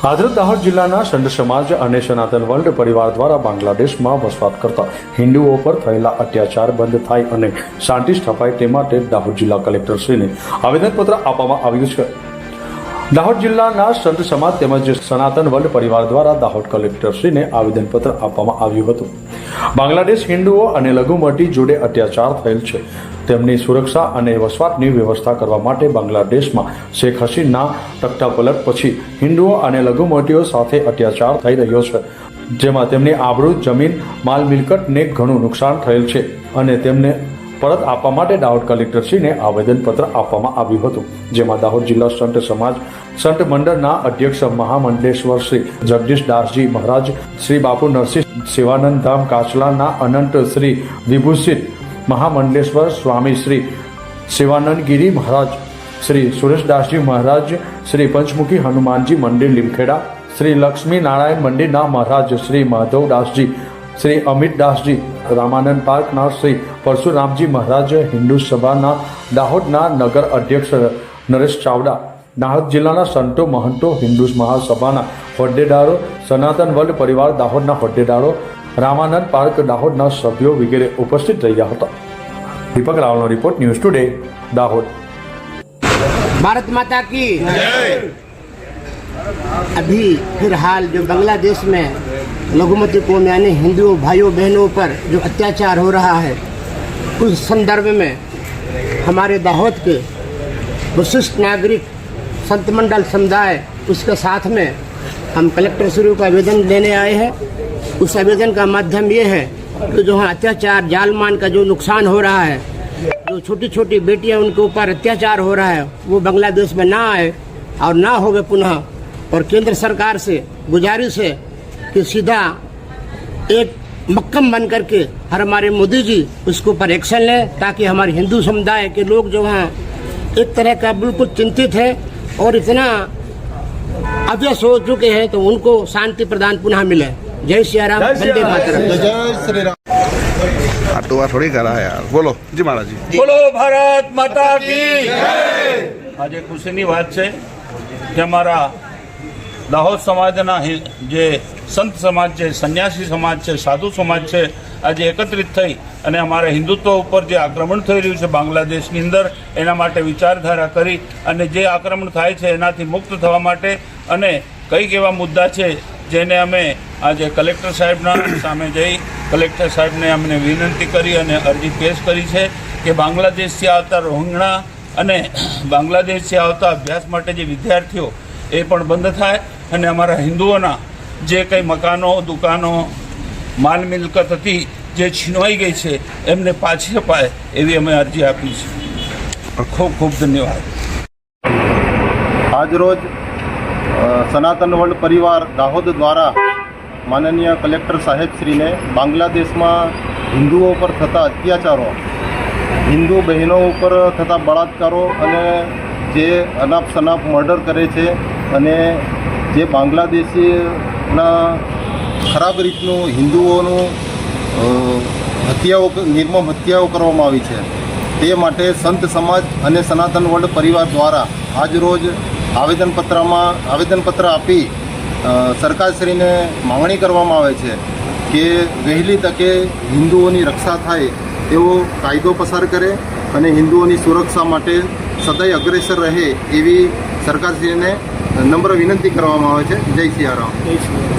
હાજરત દાહોદ જિલ્લાના સંત સમાજ અને સનાતન વર્લ્ડ પરિવાર દ્વારા બાંગ્લાદેશમાં વસવાટ કરતા હિન્દુઓ પર થયેલા અત્યાચાર બંધ થાય અને શાંતિ સ્થપાય તે માટે દાહોદ જિલ્લા કલેક્ટરશ્રીને આવેદનપત્ર આપવામાં આવ્યું છે. દાહોદ જિલ્લાના સંત સમાજ તેમજ સનાતન વર્લ્ડ પરિવાર દ્વારા દાહોદ કલેક્ટરશ્રીને આવેદનપત્ર આપવામાં આવ્યું હતું. બાંગ્લાદેશ હિન્દુઓ અને લઘુમતી જોડે અત્યાચાર થયેલ છે. તેમની સુરક્ષા અને વસવાટની વ્યવસ્થા કરવા માટે બાંગ્લાદેશમાં શેખ હસીના તખ્તાપલટ પછી હિન્દુઓ અને લઘુમતીઓ સાથે અત્યાચાર થઈ રહ્યો છે. જેમાં તેમની આબરૂ, જમીન, માલ મિલકતને ઘણું નુકસાન થયેલ છે અને તેમને પરત આપવા માટે દાહોદ કલેક્ટરશ્રીને આવેદનપત્ર આપવામાં આવ્યું હતું, જેમાં દાહોદ જિલ્લા સંત સમાજ, સંત મંડળના અધ્યક્ષ મહામંડલેશ્વર શ્રી જગદીશ દાસજી મહારાજ, શ્રી બાપુ નરસિંહ સેવાનંદ ધામ કાચલાના અનંત શ્રી વિભૂષિત મહામંડલેશ્વર, સ્વામી શ્રી શિવાનંદગીરી મહારાજ, શ્રી સુરેશદાસજી મહારાજ, શ્રી પંચમુખી હનુમાનજી મંદિર લીમખેડા, શ્રી લક્ષ્મી નારાયણ મંદિરના મહારાજ, શ્રી માધવદાસજી શ્રી અમિતદાસજી રામાનંદ પાર્કના શ્રી પરશુરામજી મહારાજ હિન્દુ સભાના દાહોદના નગર અધ્યક્ષ નરેશ ચાવડા દાહોદ જિલ્લાના સંતો મહંતો હિન્દુ મહાસભાના હોદ્દેદારો સનાતન વર્લ્ડ પરિવાર દાહોદના હોદ્દેદારો રામાનંદ પાર્ક દાહોદના સભ્યો વગેરે ઉપસ્થિત રહ્યા હતા Deepak રાવલનો report news today Dahod Bharat Mata की अभी फिलहाल जो बांग्लादेश में लघुमती कौम यानी हिंदुओं, भाइयों, बहनों पर जो अत्याचार हो रहा है, उस संदर्भ में हमारे दाहोद के विशिष्ट नागरिक संत मंडल समुदाय, उसके साथ में हम कलेक्टर श्री को आवेदन लेने आए हैं। उस आवेदन का माध्यम ये है कि जो है अत्याचार, जालमान का जो नुकसान हो रहा है, जो छोटी छोटी बेटियाँ उनके ऊपर अत्याचार हो रहा है, वो बांग्लादेश में ना आए और ना होवे पुनः। और केंद्र सरकार से, गुजारिश है कि सीधा एक मक्कम बन करके हर हमारे मोदी जी उसके ऊपर एक्शन लें ताकि हमारे हिंदू समुदाय के लोग जो हैं एक तरह का बिल्कुल चिंतित है और इतना अव्यस हो चुके हैं तो उनको शांति प्रदान पुनः मिले जय श्री राम वंदे मातरम આટલું વાર થોડી કરા યાર બોલો જી મહારાજી બોલો ભારત માતા કી આજે ખુશીની વાત છે કે અમારા દાહોદ સમાજના હિ- જે સંત સમાજ છે, સંન્યાસી સમાજ છે, સાધુ સમાજ છે, આજે એકત્રિત થઈ અને અમારા હિન્દુત્વ ઉપર જે આક્રમણ થઈ રહ્યું છે બાંગ્લાદેશની અંદર, એના માટે વિચારધારા કરી અને જે આક્રમણ થાય છે એનાથી મુક્ત થવા માટે અને કંઈક એવા મુદ્દા છે જેને અમે આજે કલેક્ટર સાહેબના સામે જઈ કલેક્ટર સાહેબને અમને વિનંતી કરી અને અરજી પેશ કરી છે કે બાંગ્લાદેશથી આવતા રોહિંગણા અને બાંગ્લાદેશથી આવતા અભ્યાસ માટે જે વિદ્યાર્થીઓ એ પણ બંધ થાય અને અમારા હિન્દુઓના જે કંઈ મકાનો, દુકાનો, માલ મિલકત હતી, જે છીનવાઈ ગઈ છે, એમને પાછી અપાય એવી અમે અરજી આપી છે. ખૂબ ખૂબ ધન્યવાદ. આજરોજ સનાતન વર્લ્ડ પરિવાર દાહોદ દ્વારા માનનીય કલેક્ટર સાહેબશ્રીને બાંગ્લાદેશમાં હિન્દુઓ પર થતા અત્યાચારો, હિન્દુ બહેનો ઉપર થતા બળાત્કારો અને જે અનાપ શનાપ મર્ડર કરે છે અને જે બાંગ્લાદેશીના ખરાબ રીતનું હિન્દુઓનું હત્યાઓ નિર્મમ હત્યાઓ કરવામાં આવી છે. તે માટે સંત સમાજ અને સનાતન વર્લ્ડ પરિવાર દ્વારા આજરોજ આવેદનપત્રમાં, આવેદનપત્ર આપી સરકારશ્રીને માગણી કરવામાં આવે છે કે વહેલી તકે હિન્દુઓની રક્ષા થાય તેવો કાયદો પસાર કરે અને હિન્દુઓની સુરક્ષા માટે સદાય અગ્રેસર રહે એવી સરકારશ્રીને નમ્ર વિનંતી કરવામાં આવે છે. જય સિયારામ.